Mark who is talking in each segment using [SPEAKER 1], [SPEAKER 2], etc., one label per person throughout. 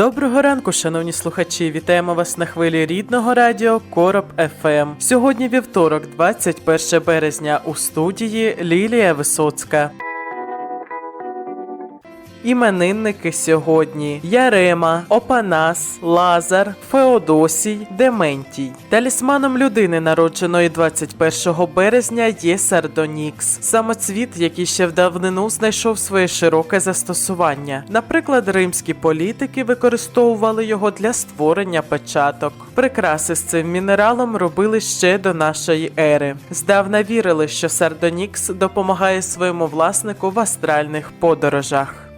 [SPEAKER 1] Доброго ранку, шановні слухачі! Вітаємо вас на хвилі рідного радіо Короб ФМ. Сьогодні вівторок, 21 березня, у студії Лілія Висоцька. Іменинники сьогодні Ярема, Опанас, Лазар, Феодосій, Дементій. Талісманом людини, народженої 21 березня, є Сардонікс, самоцвіт, який ще в давнину знайшов своє широке застосування. Наприклад, римські політики використовували його для створення печаток. Прикраси з цим мінералом робили ще до нашої ери. Здавна вірили, що Сардонікс допомагає своєму власнику в астральних подорожах.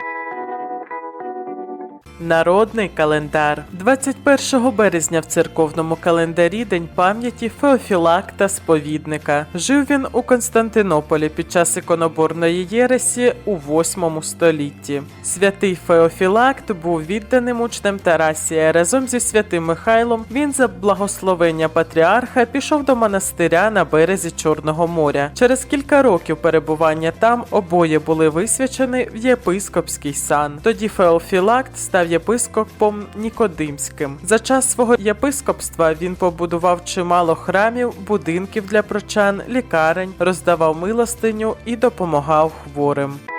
[SPEAKER 1] Народний календар 21 березня в церковному календарі День пам'яті Феофілакта Сповідника. Жив він у Константинополі під час іконоборної єресі у 8 столітті. Святий Феофілакт був відданим учнем Тарасія. Разом зі святим Михайлом він за благословення патріарха пішов до монастиря на березі Чорного моря. Через кілька років перебування там обоє були висвячені в єпископський сан. Тоді Феофілакт став єпископом Нікодимським. За час свого єпископства він побудував чимало храмів, будинків для прочан, лікарень, роздавав милостиню і допомагав хворим.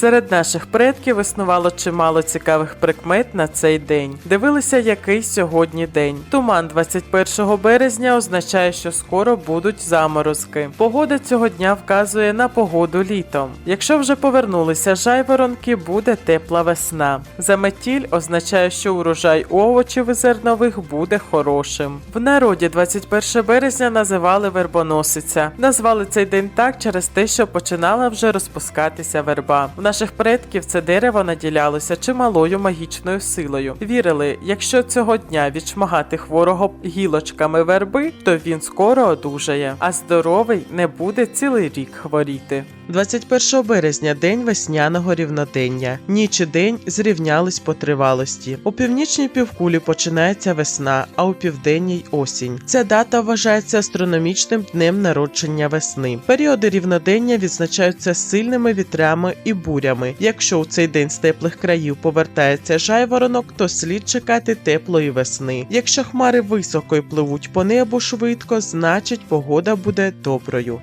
[SPEAKER 1] Серед наших предків існувало чимало цікавих прикмет на цей день. Дивилися, який сьогодні день. Туман 21 березня означає, що скоро будуть заморозки. Погода цього дня вказує на погоду літом. Якщо вже повернулися жайворонки, буде тепла весна. Заметіль означає, що урожай овочів і зернових буде хорошим. В народі 21 березня називали вербоносиця. Назвали цей день так через те, що починала вже розпускатися верба. Наших предків це дерево наділялося чималою магічною силою. Вірили, якщо цього дня відшмагати хворого гілочками верби, то він скоро одужає, а здоровий не буде цілий рік хворіти. 21 березня день весняного рівнодення. Ніч і день зрівнялись по тривалості. У північній півкулі починається весна, а у південній осінь. Ця дата вважається астрономічним днем народження весни. Періоди рівнодення відзначаються сильними вітрями і бурями. Якщо у цей день з теплих країв повертається жайворонок, то слід чекати теплої весни. Якщо хмари високо й пливуть по небу швидко, значить погода буде доброю.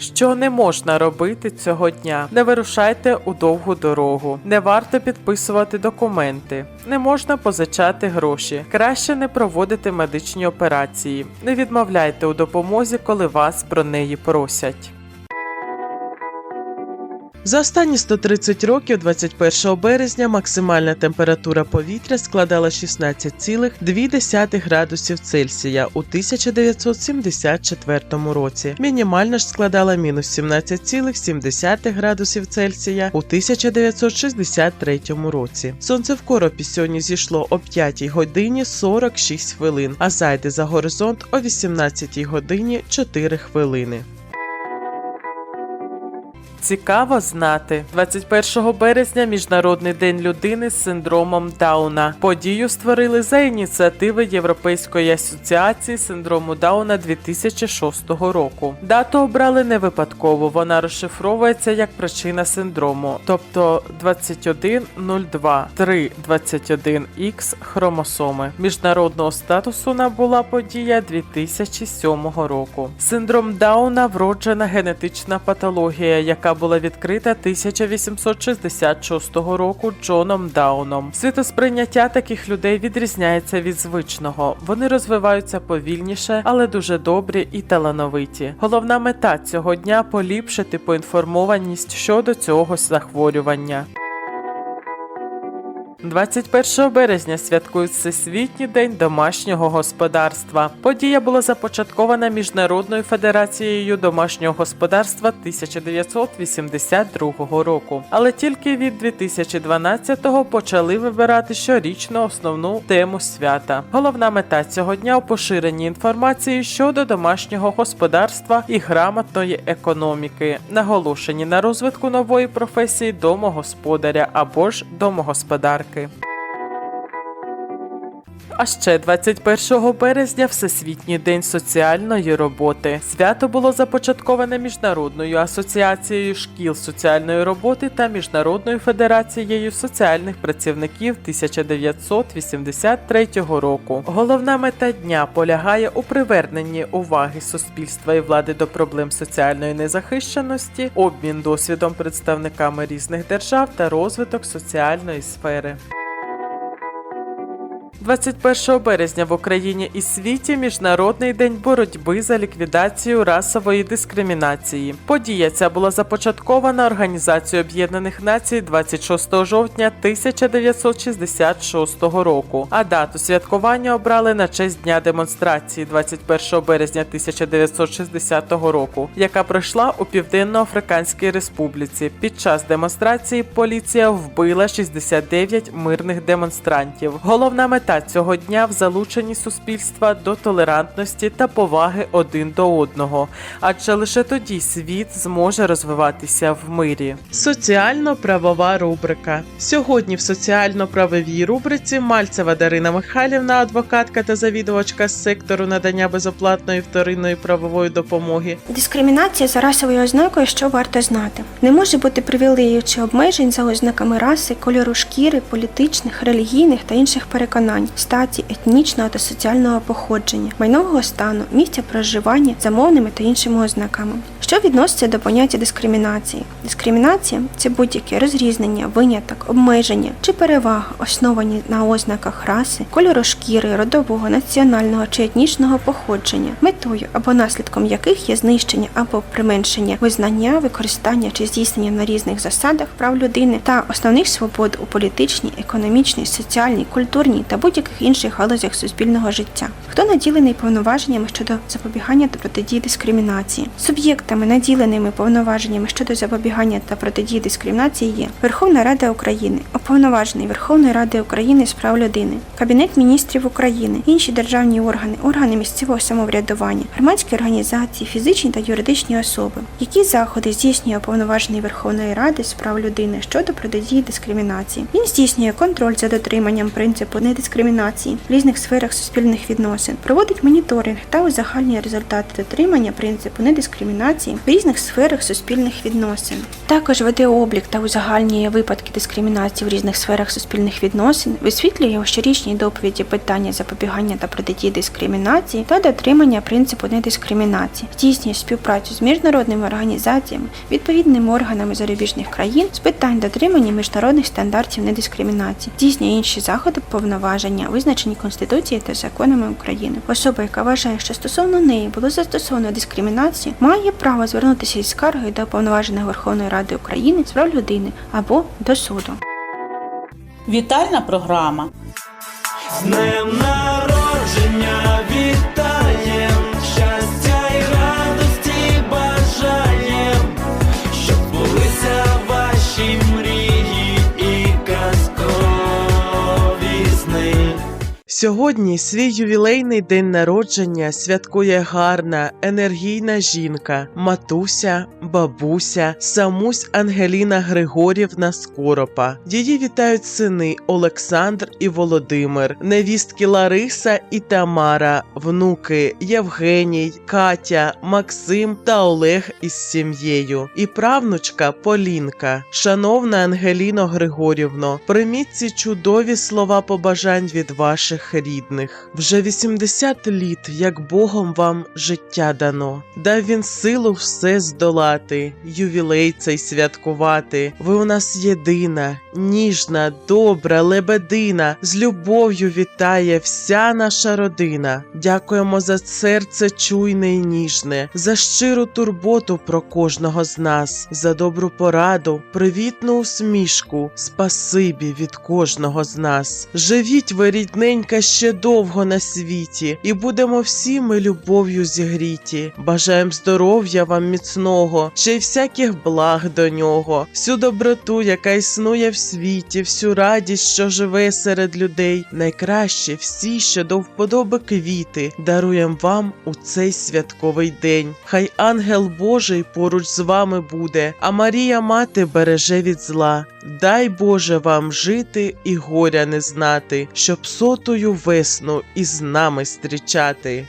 [SPEAKER 1] Що не можна робити цього дня? Не вирушайте у довгу дорогу, не варто підписувати документи, не можна позичати гроші, краще не проводити медичні операції, не відмовляйте у допомозі, коли вас про неї просять. За останні 130 років, 21 березня, максимальна температура повітря складала 16,2 градусів Цельсія у 1974 році. Мінімальна ж складала мінус 17,7 градусів Цельсія у 1963 році. Сонце в коропі сьогодні зійшло о 5 годині 46 хвилин, а зайде за горизонт о 18 годині 4 хвилини. Цікаво знати 21 березня Міжнародний день людини з синдромом Дауна. Подію створили за ініціативи Європейської асоціації синдрому Дауна 2006 року. Дату обрали не випадково. Вона розшифровується як причина синдрому, тобто 2102 321 x хромосоми. Міжнародного статусу набула подія 2007 року. Синдром Дауна вроджена генетична патологія, яка була відкрита 1866 року Джоном Дауном. Світосприйняття таких людей відрізняється від звичного. Вони розвиваються повільніше, але дуже добрі і талановиті. Головна мета цього дня поліпшити поінформованість щодо цього захворювання. 21 березня святкують Всесвітній день домашнього господарства. Подія була започаткована Міжнародною федерацією домашнього господарства 1982 року, але тільки від 2012-го почали вибирати щорічно основну тему свята. Головна мета цього дня у поширенні інформації щодо домашнього господарства і грамотної економіки, наголошені на розвитку нової професії домогосподаря або ж домогосподарки. Okay. А ще 21 березня Всесвітній день соціальної роботи. Свято було започатковане Міжнародною асоціацією шкіл соціальної роботи та Міжнародною федерацією соціальних працівників 1983 року. Головна мета дня полягає у приверненні уваги суспільства і влади до проблем соціальної незахищеності, обмін досвідом представниками різних держав та розвиток соціальної сфери. 21 березня в Україні і світі Міжнародний день боротьби за ліквідацію расової дискримінації. Подія ця була започаткована Організацією Об'єднаних Націй 26 жовтня 1966 року. А дату святкування обрали на честь дня демонстрації 21 березня 1960 року, яка пройшла у Південно-Африканській Республіці. Під час демонстрації поліція вбила 69 мирних демонстрантів. Головна мета цього дня в залученні суспільства до толерантності та поваги один до одного, адже лише тоді світ зможе розвиватися в мирі. Соціально-правова рубрика сьогодні в соціально-правовій рубриці Мальцева Дарина Михайлівна, адвокатка та завідувачка з сектору надання безоплатної вторинної правової допомоги,
[SPEAKER 2] Дискримінація за расовою ознакою, що варто знати. Не може бути привілеїв чи обмежень за ознаками раси, кольору шкіри, політичних, релігійних та інших переконань, статі, етнічного та соціального походження, майнового стану, місця проживання за мовними та іншими ознаками. Що відноситься до поняття дискримінації? Дискримінація це будь-яке розрізнення, виняток, обмеження чи перевага, основані на ознаках раси, кольору шкіри, родового, національного чи етнічного походження, метою або наслідком яких є знищення або применшення визнання, використання чи здійснення на різних засадах прав людини та основних свобод у політичній, економічній, соціальній, культурній та будь-яких інших галузях суспільного життя. Хто наділений повноваженнями щодо запобігання та протидії дискримінації? Суб'єктами, наділеними повноваженнями щодо запобігання та протидії дискримінації є Верховна Рада України, уповноважений Верховної Ради України з прав людини, Кабінет міністрів України, інші державні органи, органи місцевого самоврядування, громадські організації, фізичні та юридичні особи. Які заходи здійснює уповноважений Верховної Ради з прав людини щодо протидії дискримінації? Він здійснює контроль за дотриманням принципу недискримінації в різних сферах суспільних відносин, проводить моніторинг та узагальнює результати дотримання принципу недискримінації в різних сферах суспільних відносин. Також веде облік та узагальнює випадки дискримінації в різних сферах суспільних відносин, висвітлює у щорічній доповіді питання запобігання та протидії дискримінації та дотримання принципу недискримінації, здійснює співпрацю з міжнародними організаціями, відповідними органами зарубіжних країн з питань дотримання міжнародних стандартів недискримінації, здійснює інші заходи повноваження, визначені Конституцією та законами України. Особа, яка вважає, що стосовно неї було застосовано дискримінацію, має право звернутися із скаргою до повноваженого Верховної Ради України з прав людини або до суду.
[SPEAKER 3] Вітальна програма.
[SPEAKER 4] З днем
[SPEAKER 1] Сьогодні свій ювілейний день народження святкує гарна, енергійна жінка, матуся, бабуся, самусь Ангеліна Григорівна Скоропа. Її вітають сини Олександр і Володимир, невістки Лариса і Тамара, внуки Євгеній, Катя, Максим та Олег із сім'єю, і правнучка Полінка. Шановна Ангеліно Григорівно, прийміть ці чудові слова побажань від ваших своїх рідних. Вже 80 літ, як Богом вам життя дано. Дав він силу все здолати, ювілей цей святкувати. Ви у нас єдина, ніжна, добра, лебедина. З любов'ю вітає вся наша родина. Дякуємо за серце чуйне і ніжне, за щиру турботу про кожного з нас, за добру пораду, привітну усмішку, спасибі від кожного з нас. Живіть ви, рідненька, ще довго на світі, і будемо всі ми любов'ю зігріті. Бажаєм здоров'я вам міцного, ще й всяких благ до нього, всю доброту, яка існує в світі, всю радість, що живе серед людей. Найкраще всі, що до вподоби квіти, даруєм вам у цей святковий день. Хай ангел Божий поруч з вами буде, а Марія мати береже від зла. Дай Боже вам жити і горя не знати, щоб сотою весну із нами зустрічати.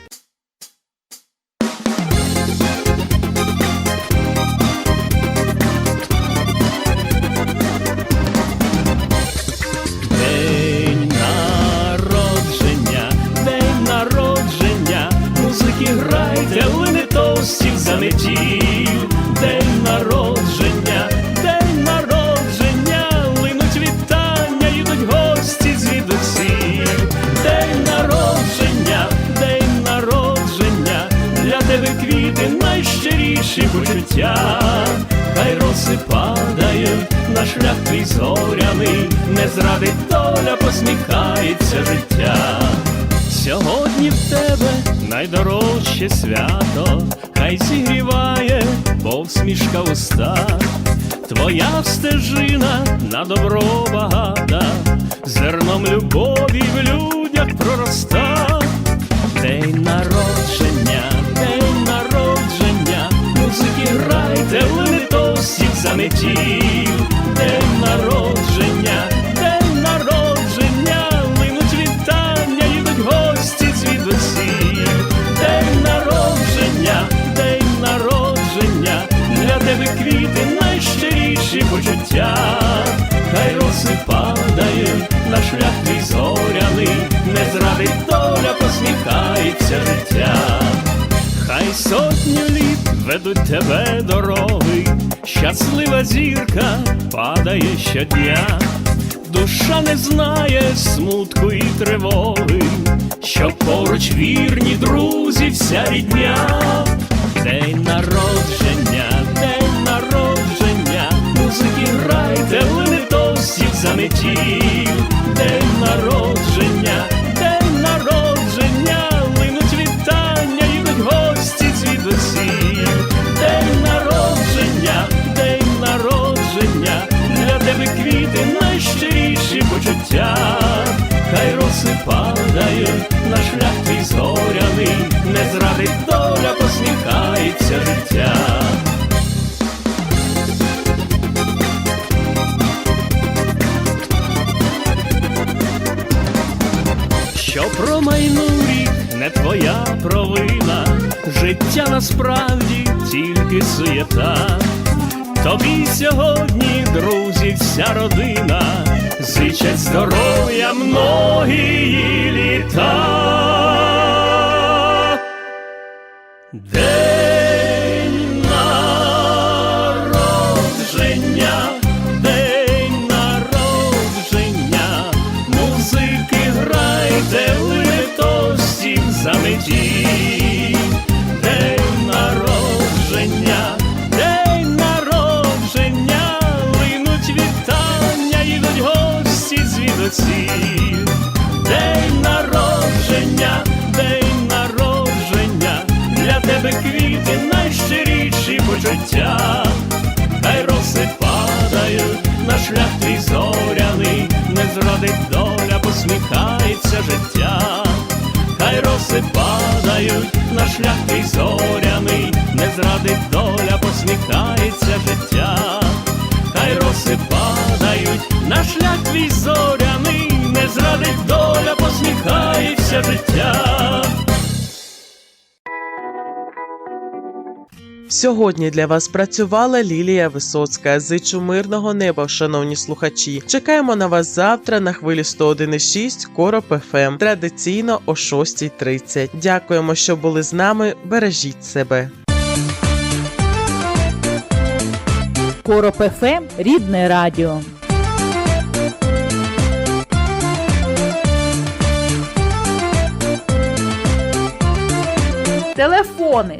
[SPEAKER 4] Зрадить доля, посміхається життя. Сьогодні в тебе найдорожче свято, хай зігріває повсмішка уста, твоя стежина на добро багата, зерном любові в людях пророста. День народження, день народження, музики грайте, лине тостів заметів. День життя. Хай сотню літ ведуть тебе дороги, щаслива зірка падає щодня, душа не знає смутку і тривоги, що поруч вірні друзі, вся рідня, день народження, день народження, музики грайте, лине тостів заметів, день почуття. Хай роси падають на шлях твій зоряний, не зрадить доля, посміхається життя. Що промайнув рік не твоя провина, життя насправді тільки суєта. Тобі сьогодні, друзі, вся родина, зичать здоров'я многії День народження, день народження, для тебе квіти найщиріші почуття. Хай роси падають на шлях твій зоряний, не зрадить доля, посміхається життя. Хай роси падають на шлях твій зоряний, не зрадить доля, посміхається життя. Хай роси падають на шлях твій зоряний,
[SPEAKER 1] Сьогодні для вас працювала Лілія Висоцька. Зичу мирного неба, шановні слухачі. Чекаємо на вас завтра на хвилі 101,6 Короб ФМ. Традиційно о 6.30. Дякуємо, що були з нами. Бережіть себе.
[SPEAKER 3] Короб ФМ – рідне радіо. Телефони